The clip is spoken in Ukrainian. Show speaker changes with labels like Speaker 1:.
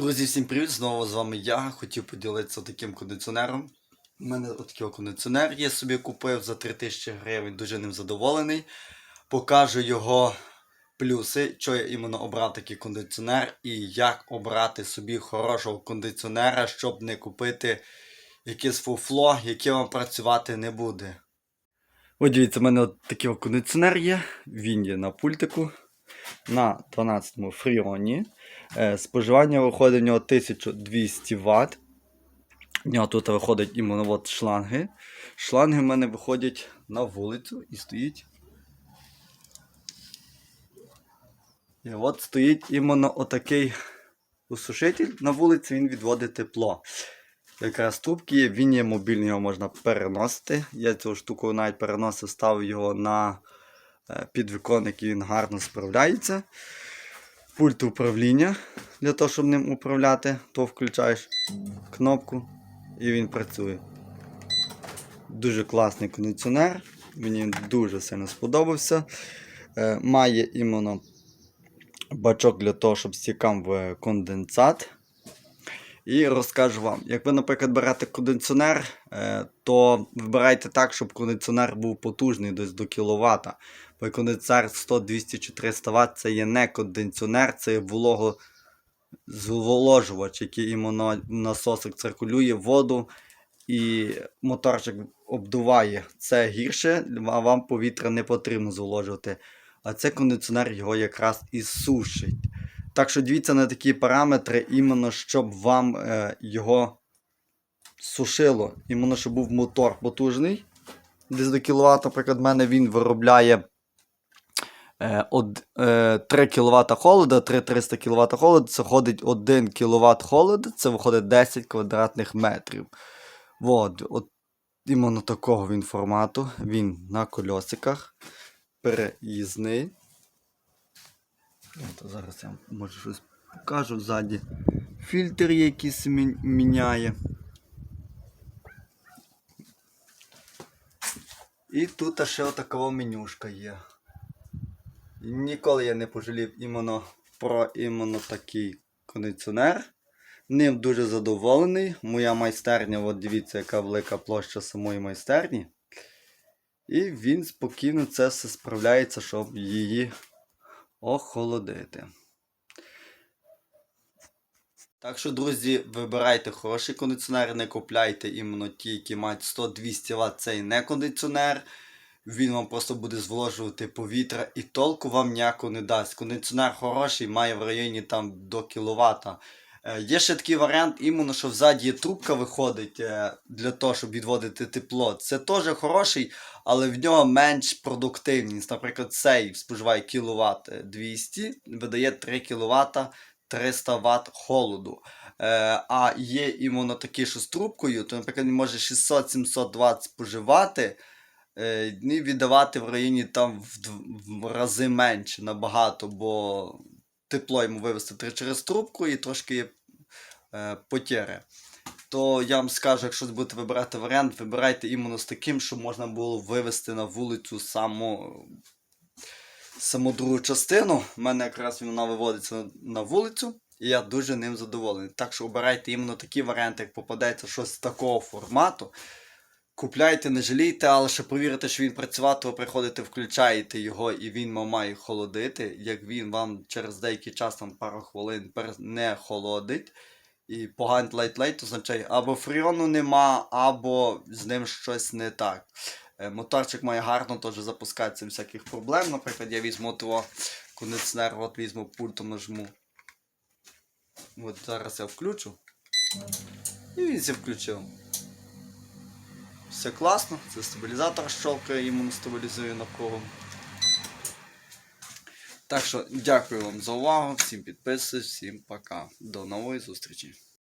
Speaker 1: Друзі, всім привіт! Знову з вами я. Хотів поділитися таким кондиціонером. У мене такий кондиціонер є собі купив за 3000 гривень, дуже ним задоволений. Покажу його плюси, що я іменно обрав такий кондиціонер і як обрати собі хорошого кондиціонера, щоб не купити якесь фуфло, яке вам працювати не буде. Ось дивіться, у мене от такий кондиціонер є. Він є на пультику на 12-му фріоні. Е, Споживання виходить в нього 1200 Вт. В нього тут виходять іменно шланги. Шланги в мене виходять на вулицю і стоїть. І от стоїть іменно отакий усушитель на вулиці, він відводить тепло. Якраз трубки є, він є мобільний, його можна переносити. Я цю штуку навіть переносив, ставив його на е, підвіконник і він гарно справляється. Пульт управління для того, щоб ним управляти, то включаєш кнопку і він працює. Дуже класний кондиціонер, мені дуже сильно сподобався. Е, має іменно бачок для того, щоб стікав конденсат. І розкажу вам, як ви, наприклад, берете кондиціонер, е, то вибирайте так, щоб кондиціонер був потужний десь до кВт. Бо кондиціонер 100, 200 чи 300 Вт це є не кондиціонер, це є волого зволожувач, який насосик циркулює воду і моторчик обдуває. Це гірше, а вам повітря не потрібно зволожувати. А цей кондиціонер його якраз і сушить. Так що дивіться на такі параметри, іменно щоб вам е, його сушило. Іменно щоб був мотор потужний. Десь до кВт, наприклад, в мене він виробляє од, е, 3 кВт холода, 3-300 кВт холоду, це входить 1 кВт холоду, це виходить 10 квадратних метрів. От, от іменно такого він формату. Він на кольосиках, переїзний. От, зараз я може щось покажу ззаді. Фільтр якийсь мі- міняє. І тут ще отакова менюшка є. Ніколи я не пожалів іменно про іменно такий кондиціонер. Ним дуже задоволений. Моя майстерня, от дивіться, яка велика площа самої майстерні. І він спокійно це все справляється, щоб її охолодити. Так що, друзі, вибирайте хороший кондиціонер, не купляйте іменно ті, які мають 100-200 Вт, цей не кондиціонер. Він вам просто буде зволожувати повітря і толку вам ніякого не дасть. Кондиціонер хороший, має в районі там до кВт. Е, Є ще такий варіант, іменно, що взаді є трубка виходить е, для того, щоб відводити тепло. Це теж хороший, але в нього менш продуктивність. Наприклад, цей споживає кВт 200, видає 3 кВт 300 Вт холоду. Е, а є іменно такі, що з трубкою, то, наприклад, він може 600-700 Вт споживати. Е, І віддавати в районі там в, в рази менше набагато, бо тепло йому вивести через трубку і трошки є е, потери. То я вам скажу, якщо будете вибирати варіант, вибирайте іменно з таким, щоб можна було вивести на вулицю саму, саму другу частину. У мене якраз вона виводиться на, вулицю, і я дуже ним задоволений. Так що обирайте іменно такі варіанти, як попадеться щось такого формату. Купляйте, не жалійте, але ще провірите, що він працював, то ви приходите, включаєте його і він вам має холодити. Як він вам через деякий час, там пару хвилин, не холодить. І поганить лайт-лайт означає або фріону нема, або з ним щось не так. Е, Моторчик має гарно теж запускатися всяких проблем. Наприклад, я візьму того кондиціонер, от візьму пультом нажму. От зараз я включу. І він все включив. Все класно, це стабілізатор щелкає, йому стабілізує напругу. Так що дякую вам за увагу, всім підписуйтесь, всім пока. До нової зустрічі.